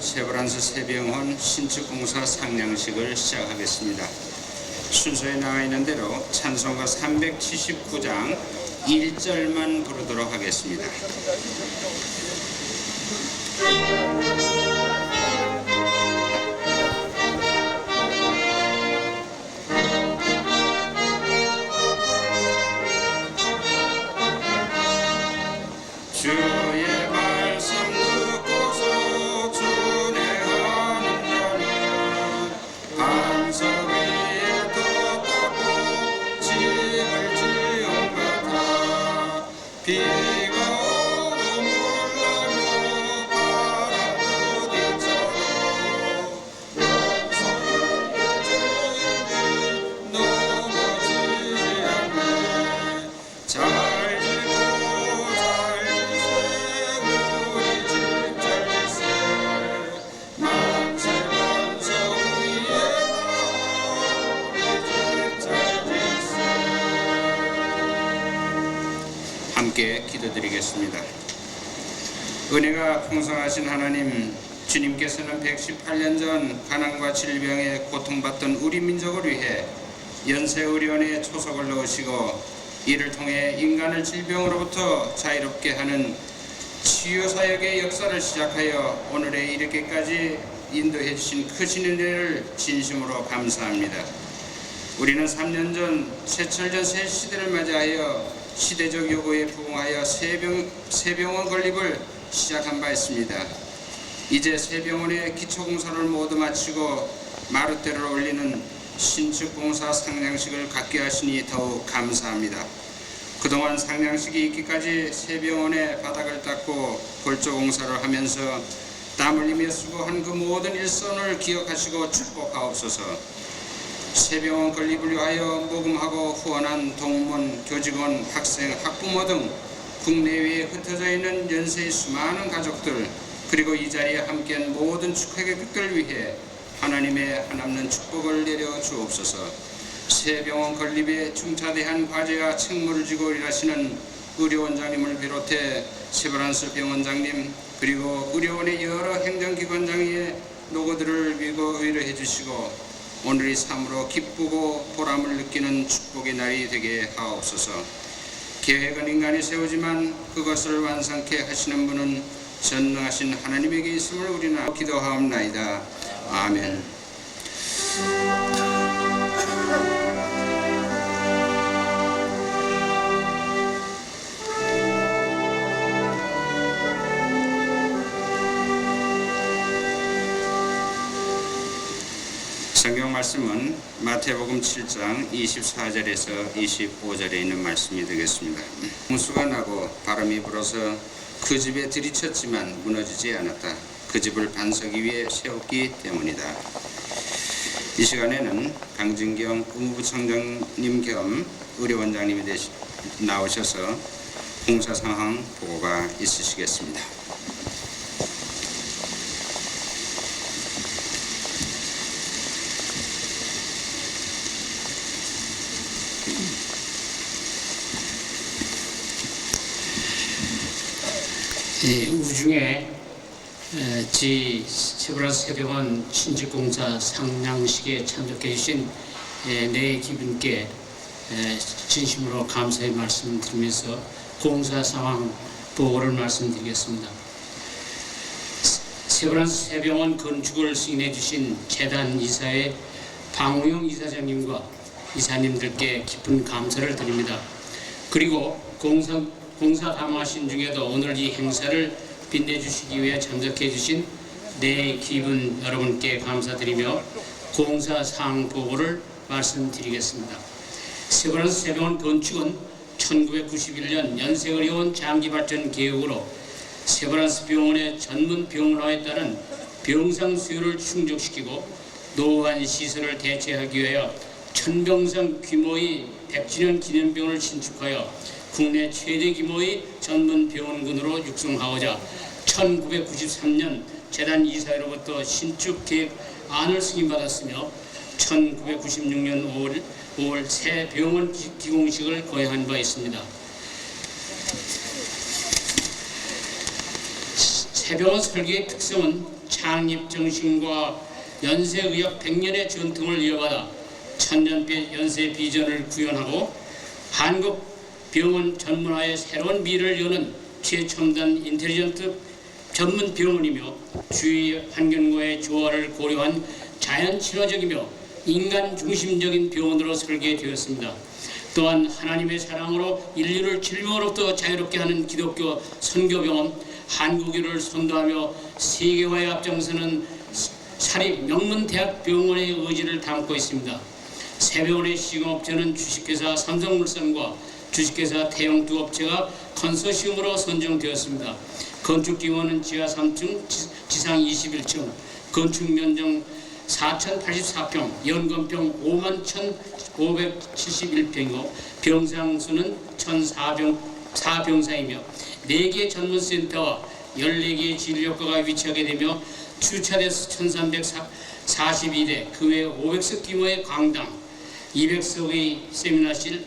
세병원 신축공사 상량식을 시작하겠습니다. 순서에 나와 있는 대로 찬송가 379장 1절만 부르도록 하겠습니다. 은혜가 풍성하신 하나님 주님께서는 118년 전 가난과 질병에 고통받던 우리 민족을 위해 연세의료원에 초석을 넣으시고 이를 통해 인간을 질병으로부터 자유롭게 하는 치유 사역의 역사를 시작하여 오늘에 이르기까지 인도해 주신 크신 은혜를 진심으로 감사합니다. 우리는 3년 전 새철전 새 시대를 맞이하여 시대적 요구에 부응하여 새병, 새병원 건립을 시작한 바 있습니다. 이제 새 병원의 기초공사를 모두 마치고 마루대를 올리는 신축공사 상량식을 갖게 하시니 더욱 감사합니다. 그동안 상량식이 있기까지 새 병원의 바닥을 닦고 골조공사를 하면서 땀 흘리며 수고한 그 모든 일선을 기억하시고 축복하옵소서. 새병원 건립을 위하여 모금하고 후원한 동문, 교직원, 학생, 학부모 등 국내외에 흩어져 있는 연세의 수많은 가족들 그리고 이 자리에 함께한 모든 축하객들 위해 하나님의 한없는 축복을 내려 주옵소서. 새 병원 건립에 중차대한 과제와 책무를 지고 일하시는 의료원장님을 비롯해 세브란스 병원장님 그리고 의료원의 여러 행정기관장의 노고들을 위고 위로해 주시고 오늘이 참으로 기쁘고 보람을 느끼는 축복의 날이 되게 하옵소서. 계획은 인간이 세우지만 그것을 완성케 하시는 분은 전능하신 하나님에게 있음을 우리는 기도하옵나이다. 아멘. 말씀은 마태복음 7장 24절에서 25절에 있는 말씀이 되겠습니다. 홍수가 나고 바람이 불어서 그 집에 들이쳤지만 무너지지 않았다. 그 집을 반석 위에 세웠기 때문이다. 이 시간에는 강진경 의무부청장님 겸 의료원장님이 나오셔서 공사 상황 보고가 있으시겠습니다. 이 우중에 에, 지 세브란스 해병원 신직공사 상량식에 참석해 주신 에, 네 기분께 에, 진심으로 감사의 말씀 드리면서 공사 상황 보고를 말씀드리겠습니다. 세브란스 해병원 건축을 승인해 주신 재단 이사의 방우영 이사장님과 이사님들께 깊은 감사를 드립니다. 그리고 공사, 공사 담화신 중에도 오늘 이 행사를 빛내주시기 위해 참석해 주신 네 기분 여러분께 감사드리며 공사 사항 보고를 말씀드리겠습니다. 세브란스 세병원 건축은 1991년 연세의료원 장기발전 계획으로 세브란스 병원의 전문 병원화에 따른 병상 수요를 충족시키고 노후한 시설을 대체하기 위하여 천병상 규모의 100주년 기념병원을 신축하여 국내 최대 규모의 전문 병원군으로 육성하고자 1993년 재단 이사회로부터 신축 계획 안을 승인받았으며 1996년 5월, 5월 새 병원 기- 기공식을 거행한 바 있습니다. 새 병원 설계의 특성은 창립 정신과 연세의학 100년의 전통을 이어받아 천년빛 연세 비전을 구현하고 한국 병원 전문화의 새로운 미래를 여는 최첨단 인텔리전트 전문 병원이며 주위 환경과의 조화를 고려한 자연 친화적이며 인간 중심적인 병원으로 설계되었습니다. 또한 하나님의 사랑으로 인류를 질병으로부터 자유롭게 하는 기독교 선교병원 한국유를 선도하며 세계화에 앞장서는 사립 명문대학병원의 의지를 담고 있습니다. 세병원의 시공업체는 주식회사 삼성물산과 주식회사 태영 두 업체가 컨소시엄으로 선정되었습니다. 건축 기원은 지하 3층, 지- 지상 21층, 건축 면적 4,084평, 연건평 5만 1,571평이고 병상수는 1,004병, 4병상이며 4개 전문센터와 14개의 진료과가 위치하게 되며 주차대수 1,342대, 그 외 500석 규모의 강당, 200석의 세미나실,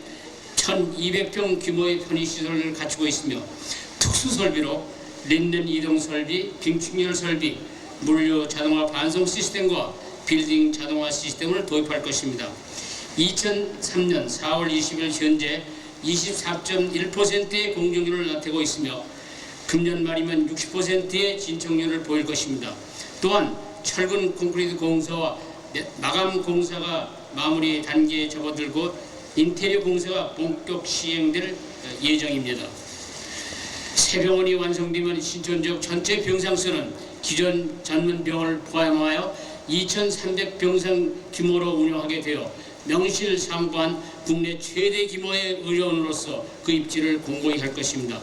1,200평 규모의 편의시설을 갖추고 있으며 특수설비로 린넨 이동 설비, 빙충열 설비, 물류 자동화 반송 시스템과 빌딩 자동화 시스템을 도입할 것입니다. 2003년 4월 20일 현재 24.1%의 공정률을 나타내고 있으며 금년 말이면 60%의 진척률을 보일 것입니다. 또한 철근 콘크리트 공사와 네- 마감 공사가 마무리 단계에 접어들고 인테리어 공사가 본격 시행될 예정입니다. 새 병원이 완성되면 신촌 지역 전체 병상 수는 기존 전문 병원을 포함하여 2,300병상 규모로 운영하게 되어 명실상부한 국내 최대 규모의 의료원으로서 그 입지를 공고히 할 것입니다.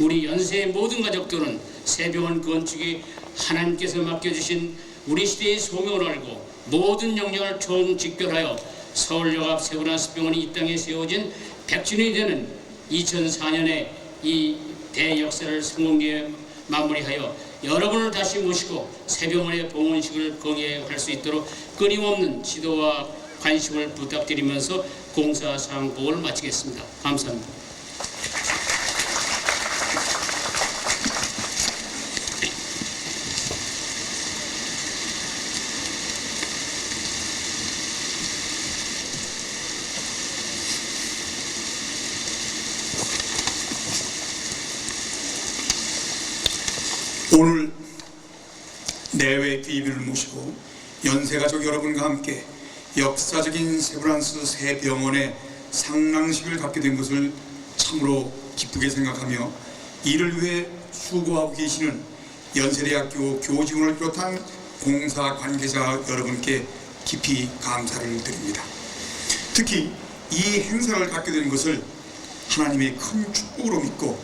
우리 연세의 모든 가족들은 새 병원 건축이 하나님께서 맡겨주신 우리 시대의 소명을 알고 모든 영역을 총 직결하여 서울역 앞 세브란스 병원이 이 땅에 세워진 100주년이 되는 2004년에 이 대역사를 성공리에 마무리하여 여러분을 다시 모시고 새병원의 봉헌식을 공예할 수 있도록 끊임없는 지도와 관심을 부탁드리면서 공사 사항 보고를 마치겠습니다. 감사합니다. 오늘 내외 비비를 모시고 연세가족 여러분과 함께 역사적인 세브란스 새 병원의 상랑식을 갖게 된 것을 참으로 기쁘게 생각하며 이를 위해 수고하고 계시는 연세대학교 교직원을 비롯한 공사 관계자 여러분께 깊이 감사를 드립니다. 특히 이 행사를 갖게 된 것을 하나님의 큰 축복으로 믿고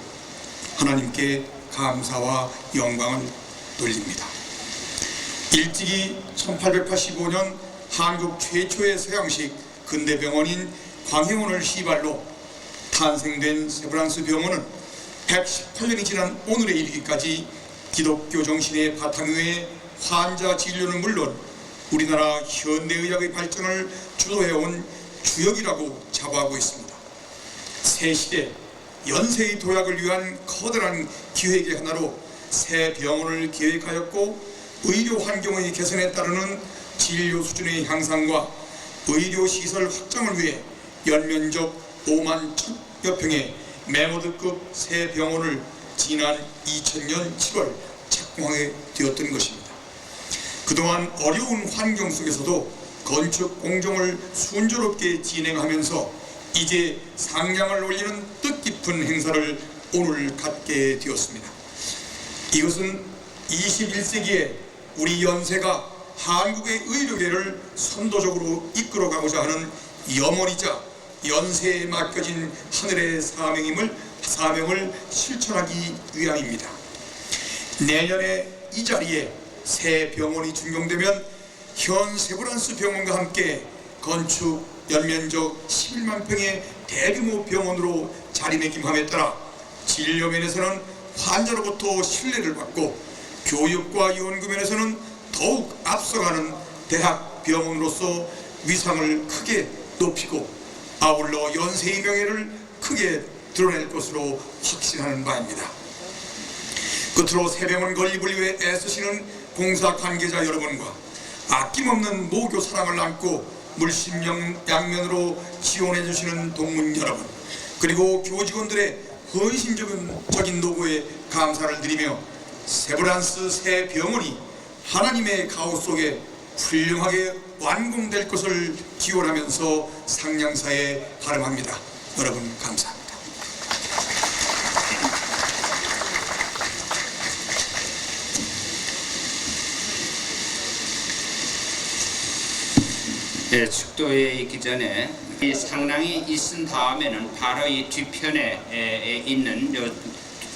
하나님께 감사와 영광을 돌립니다. 일찍이 1885년 한국 최초의 서양식 근대병원인 광해원을 시발로 탄생된 세브란스 병원은 118년이 지난 오늘에 이르기까지 기독교 정신의 바탕 위에 환자 진료는 물론 우리나라 현대의학의 발전을 주도해온 주역이라고 자부하고 있습니다. 새 시대 연세의 도약을 위한 커다란 기획의 하나로 새 병원을 계획하였고 의료 환경의 개선에 따르는 진료 수준의 향상과 의료 시설 확장을 위해 연면적 5만 1천여 평의 메모드급 새 병원을 지난 2000년 7월 착공하게 되었던 것입니다. 그동안 어려운 환경 속에서도 건축 공정을 순조롭게 진행하면서 이제 상향을 올리는 뜻깊은 행사를 오늘 갖게 되었습니다. 이것은 21세기에 우리 연세가 한국의 의료계를 선도적으로 이끌어가고자 하는 염원이자 연세에 맡겨진 하늘의 사명임을 사명을 실천하기 위함입니다. 내년에 이 자리에 새 병원이 준공되면 현 세브란스 병원과 함께 건축 연면적 11만 평의 대규모 병원으로 자리매김함에 따라 진료 면에서는 환자로부터 신뢰를 받고 교육과 연구 면에서는 더욱 앞서가는 대학 병원으로서 위상을 크게 높이고 아울러 연세의 명예를 크게 드러낼 것으로 확신하는 바입니다. 끝으로 새병원 건립을 위해 애쓰시는 공사 관계자 여러분과 아낌없는 모교 사랑을 안고 물심양면으로 지원해 주시는 동문 여러분 그리고 교직원들의 헌신적인 노고에 감사를 드리며 세브란스 새 병원이 하나님의 가호 속에 훌륭하게 완공될 것을 기원하면서 상냥사에 발음합니다. 여러분 감사합니다. 예, 축도에 있기 전에 이 상랑이 있은 다음에는 바로 이 뒤편에 있는 요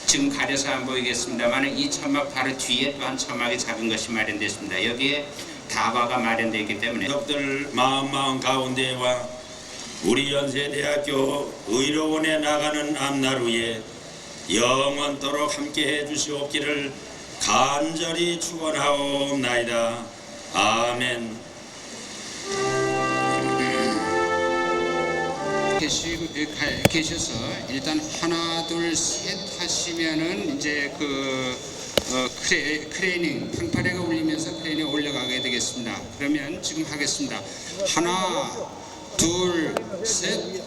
지금 가려서 안 보이겠습니다만 이 천막 바로 뒤에 또한 천막이 작은 것이 마련됐습니다. 여기에 다과가 마련되어 있기 때문에 덕들 마음 마음 가운데와 우리 연세대학교 의료원에 나가는 앞나루에 영원토록 함께해 주시옵기를 간절히 축원하옵나이다. 아멘. 계시, 가- 계셔서 일단 하나 둘 셋 하시면은 이제 그 어, 크레, 크레이닝 판파레가 울리면서 크레인이 올라가게 되겠습니다. 그러면 지금 하겠습니다. 하나 둘 셋.